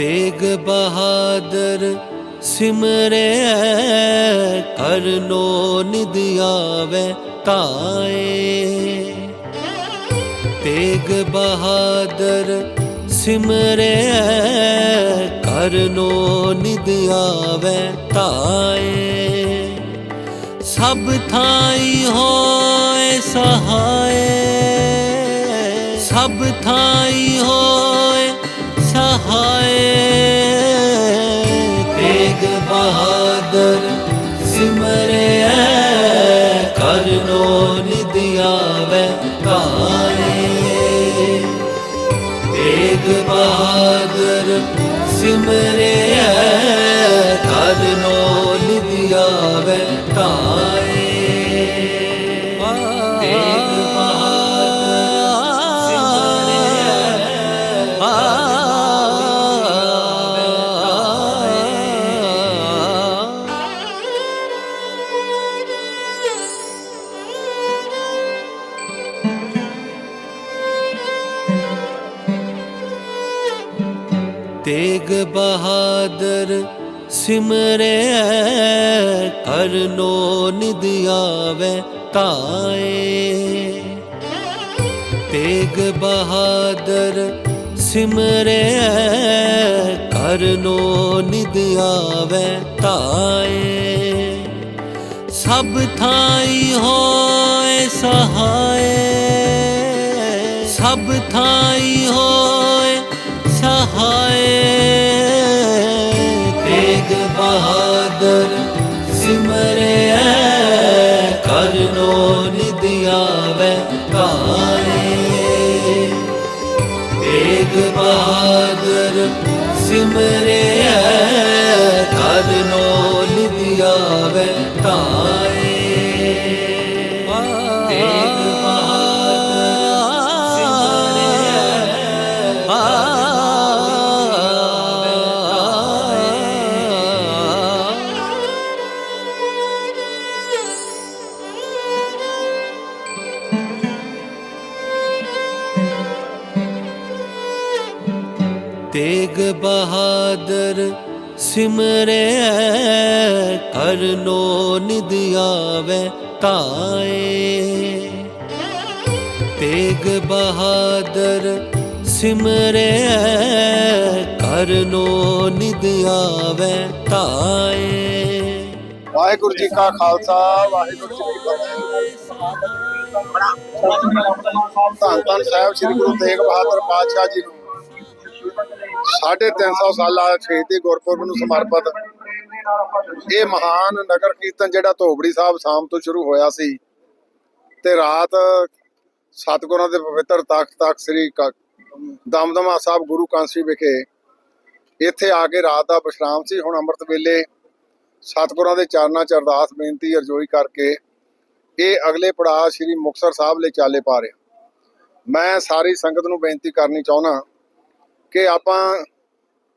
ਤੇਗ ਬਹਾਦਰ ਸਿਮਰੈ, ਕਰਨੋ ਨਿਦ ਆਵੇ ਤਾਏ ਤੇਗ ਬਹਾਦਰ ਸਿਮਰੈ, ਕਰਨੋ ਨਿਦ ਆਵੇ ਤਾਏ ਸਭ ਥਾਈ ਹੋਏ ਸਹਾਏ, ਸਭ ਥਾਈ ਹੋਏ ਆਵੇ ਕਾਏ ਤੇਗ ਬਹਾਦਰ ਸਿਮਰਿਆ ਕਰਨੋ ਨਿਦ ਆਵੇ ਕਾਏ ਤੇਗ ਬਹਾਦਰ ਸਿਮਰਿਆ ਕਰਨੋ ਨਿਦ ਆਵੇ ਤਾਏ ਤੇਗ ਬਹਾਦਰ ਸਿਮਰਿਆ ਕਰਨੋ ਨਿਦ ਆਵੇ ਤਾਏ ਸਭ ਥਾਈ ਹੋਏ ਸਹਾਏ, ਸਭ ਥਾਈ ਹੋਏ ਸਿਮਰਿਆ ਕਰਨੋ ਨਿਦ ਆਵੇ ਕਾਏ ਤੇਗ ਬਹਾਦਰ ਸਿਮਰਿਆ ਕਰਨੋ ਨਿਦ ਆਵੇ ਤੇਗ ਬਹਾਦਰ ਸਿਮਰਿਆ ਕਰਨੋ ਨਿਦ ਆਵੇ ਤਾਏ। ਤੇਗ ਬਹਾਦਰ ਸਿਮਰਿਆ ਕਰਨੋ ਨਿਦ ਆਵੇ ਤਾਏ। ਵਾਹਿਗੁਰੂ ਜੀ ਕਾ ਖਾਲਸਾ, ਵਾਹਿਗੁਰੂ ਜੀ ਕੀ ਫਤਿਹ। ਧੰਨ ਧੰਨ ਸਾਹਿਬ, ਸ੍ਰੀ ਗੁਰੂ ਤੇਗ ਬਹਾਦਰ ਪਾਤਸ਼ਾਹ ਜੀ ਨੂੰ। 350 ਸਾਲਾ ਸ਼ਹੀਦੀ ਗੁਰਪੁਰਬ ਨੂੰ ਸਮਰਪਿਤ। ਇਹ ਮਹਾਨ ਨਗਰ ਕੀਰਤਨ ਜਿਹੜਾ ਧੋਬੜੀ ਸਾਹਿਬ ਸ਼ਾਮ ਤੋਂ ਸ਼ੁਰੂ ਹੋਇਆ ਸੀ ਤੇ ਰਾਤ ਸਤਿਗੁਰਾਂ ਦੇ ਪਵਿੱਤਰ ਤਖਤ ਤਖਤ ਸ੍ਰੀ ਦਮਦਮਾ ਸਾਹਿਬ ਗੁਰੂ ਕਾਂਸੀ ਵਿਖੇ ਇੱਥੇ ਆ ਕੇ ਰਾਤ ਦਾ ਵਿਸ਼ਰਾਮ ਸੀ। ਹੁਣ ਅੰਮ੍ਰਿਤ ਵੇਲੇ ਸਤਿਗੁਰਾਂ ਦੇ ਚਰਨਾਂ 'ਚ ਅਰਦਾਸ, ਬੇਨਤੀ, ਅਰਜ਼ੋਈ ਕਰਕੇ ਇਹ ਅਗਲੇ ਪੜਾਅ ਸ੍ਰੀ ਮੁਕਤਸਰ ਸਾਹਿਬ ਲਈ ਚਾਲੇ ਪਾ ਰਿਹਾ। ਮੈਂ ਸਾਰੀ ਸੰਗਤ ਨੂੰ ਬੇਨਤੀ ਕਰਨੀ ਚਾਹੁੰਦਾ ਕਿ ਆਪਾਂ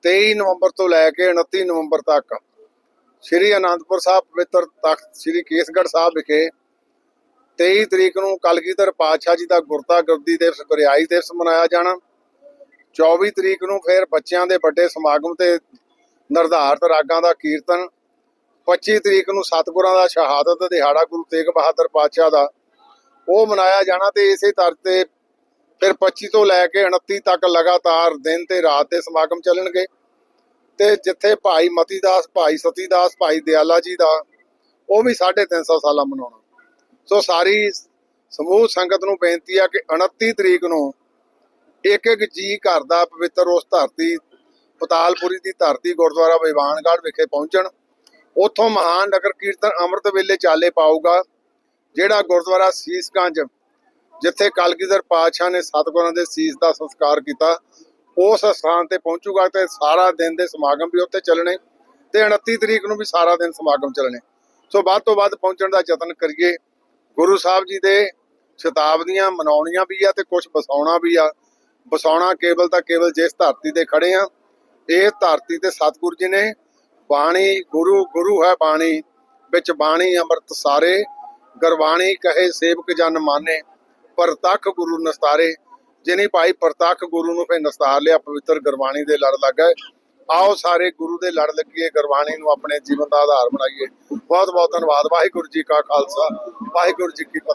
23 ਨਵੰਬਰ ਤੋਂ ਲੈ ਕੇ 29 ਨਵੰਬਰ ਤੱਕ ਸ੍ਰੀ ਅਨੰਦਪੁਰ ਸਾਹਿਬ ਪਵਿੱਤਰ ਤਖਤ ਸ੍ਰੀ ਕੇਸਗੜ੍ਹ ਸਾਹਿਬ ਵਿਖੇ 23 ਤਰੀਕ ਨੂੰ ਕਲਗੀਧਰ ਪਾਤਸ਼ਾਹ ਜੀ ਦਾ ਗੁਰਤਾ ਗੁਰਦੀ ਦਿਵਸ, ਗੁਰਿਆਈ ਦਿਵਸ ਮਨਾਇਆ ਜਾਣਾ। 24 ਤਰੀਕ ਨੂੰ ਫਿਰ ਬੱਚਿਆਂ ਦੇ ਵੱਡੇ ਸਮਾਗਮ ਤੇ ਨਿਰਧਾਰਤ ਰਾਗਾਂ ਦਾ ਕੀਰਤਨ। 25 ਤਰੀਕ ਨੂੰ ਸਤਿਗੁਰਾਂ ਦਾ ਸ਼ਹਾਦਤ, ਦਿਹਾੜਾ ਗੁਰੂ ਤੇਗ ਬਹਾਦਰ ਪਾਤਸ਼ਾਹ ਦਾ। ਉਹ ਮਨਾਇਆ ਜਾਣਾ ਤੇ ਇਸੇ ਤਰ੍ਹਾਂ ਤੇ ਫਿਰ 25 ਤੋਂ ਲੈ ਕੇ 29 ਤੱਕ ਲਗਾਤਾਰ ਦਿਨ ਤੇ ਰਾਤ ਦੇ ਸਮਾਗਮ ਚੱਲਣਗੇ। ਤੇ ਜਿੱਥੇ ਭਾਈ ਮਤੀਦਾਸ, ਭਾਈ ਸਤੀਦਾਸ, ਭਾਈ ਦਿਆਲਾ ਜੀ ਦਾ, ਉਹ ਵੀ 350 ਸਾਲਾ ਮਨਾਉਣਾ। ਸੋ ਸਾਰੀ ਸਮੂਹ ਸੰਗਤ ਨੂੰ ਬੇਨਤੀ ਆ ਕਿ 29 ਤਰੀਕ ਨੂੰ ਇੱਕ ਇੱਕ ਜੀ ਘਰ ਦਾ ਪਵਿੱਤਰ ਉਸ ਧਰਤੀ, ਪਤਾਲਪੁਰੀ ਦੀ ਧਰਤੀ ਗੁਰਦੁਆਰਾ ਵਿਵਾਨਗੜ੍ਹ ਵਿਖੇ ਪਹੁੰਚਣ। ਉੱਥੋਂ ਮਹਾਨ ਨਗਰ ਕੀਰਤਨ ਅੰਮ੍ਰਿਤ ਵੇਲੇ ਚਾਲੇ ਪਾਊਗਾ, ਜਿਹੜਾ ਗੁਰਦੁਆਰਾ ਸੀਸਗੰਜ ਜਿੱਥੇ ਕਲਗੀਧਰ ਪਾਤਸ਼ਾਹ ਨੇ ਸਤਿਗੁਰਾਂ ਦੇ ਸੀਸ ਦਾ ਸੰਸਕਾਰ ਕੀਤਾ, ਉਸ ਸਥਾਨ ਤੇ ਪਹੁੰਚੂਗਾ ਤੇ ਸਾਰਾ ਦਿਨ ਦੇ ਸਮਾਗਮ ਵੀ ਉੱਥੇ ਚੱਲਣੇ ਤੇ 29 ਤਰੀਕ ਨੂੰ ਵੀ ਸਾਰਾ ਦਿਨ ਸਮਾਗਮ ਚੱਲਣੇ। ਸੋ ਵੱਧ ਤੋਂ ਵੱਧ ਪਹੁੰਚਣ ਦਾ ਯਤਨ ਕਰੀਏ। ਗੁਰੂ ਸਾਹਿਬ ਜੀ ਦੇ ਸ਼ਤਾਬਦੀਆਂ ਮਨਾਉਣੀਆਂ ਵੀ ਆ ਤੇ ਕੁਝ ਵਸਾਉਣਾ ਵੀ ਆ। ਵਸਾਉਣਾ ਕੇਵਲ ਤਾਂ ਕੇਵਲ ਜਿਸ ਧਰਤੀ ਤੇ ਖੜੇ ਆ, ਇਹ ਧਰਤੀ ਤੇ ਸਤਿਗੁਰੂ ਜੀ ਨੇ ਬਾਣੀ, ਗੁਰੂ ਗੁਰੂ ਹੈ ਬਾਣੀ, ਵਿੱਚ ਬਾਣੀ ਅੰਮ੍ਰਿਤ ਸਾਰੇ ਗਰਵਾਣੀ ਕਹੇ ਸੇਵਕ ਜਨ ਮਾਨੇ। ਪ੍ਰਤੱਖ ਗੁਰੂ ਨਸਤਾਰੇ, ਜਿਨੇ ਭਾਈ ਪ੍ਰਤੱਖ ਗੁਰੂ ਨੂੰ ਫੇ ਨਸਤਾਰ ਲਿਆ, ਪਵਿੱਤਰ ਗੁਰਬਾਣੀ ਦੇ ਲੜ ਲੱਗਾ ਆਓ ਸਾਰੇ ਗੁਰੂ ਦੇ ਲੜ ਲੱਗੀਏ, ਗੁਰਬਾਣੀ ਨੂੰ ਆਪਣੇ ਜੀਵਨ ਦਾ ਆਧਾਰ ਬਣਾਈਏ। ਬਹੁਤ ਬਹੁਤ ਧੰਨਵਾਦ। ਵਾਹਿਗੁਰੂ ਜੀ ਕਾ ਖਾਲਸਾ, ਵਾਹਿਗੁਰੂ ਜੀ ਕੀ ਫਤਿਹ।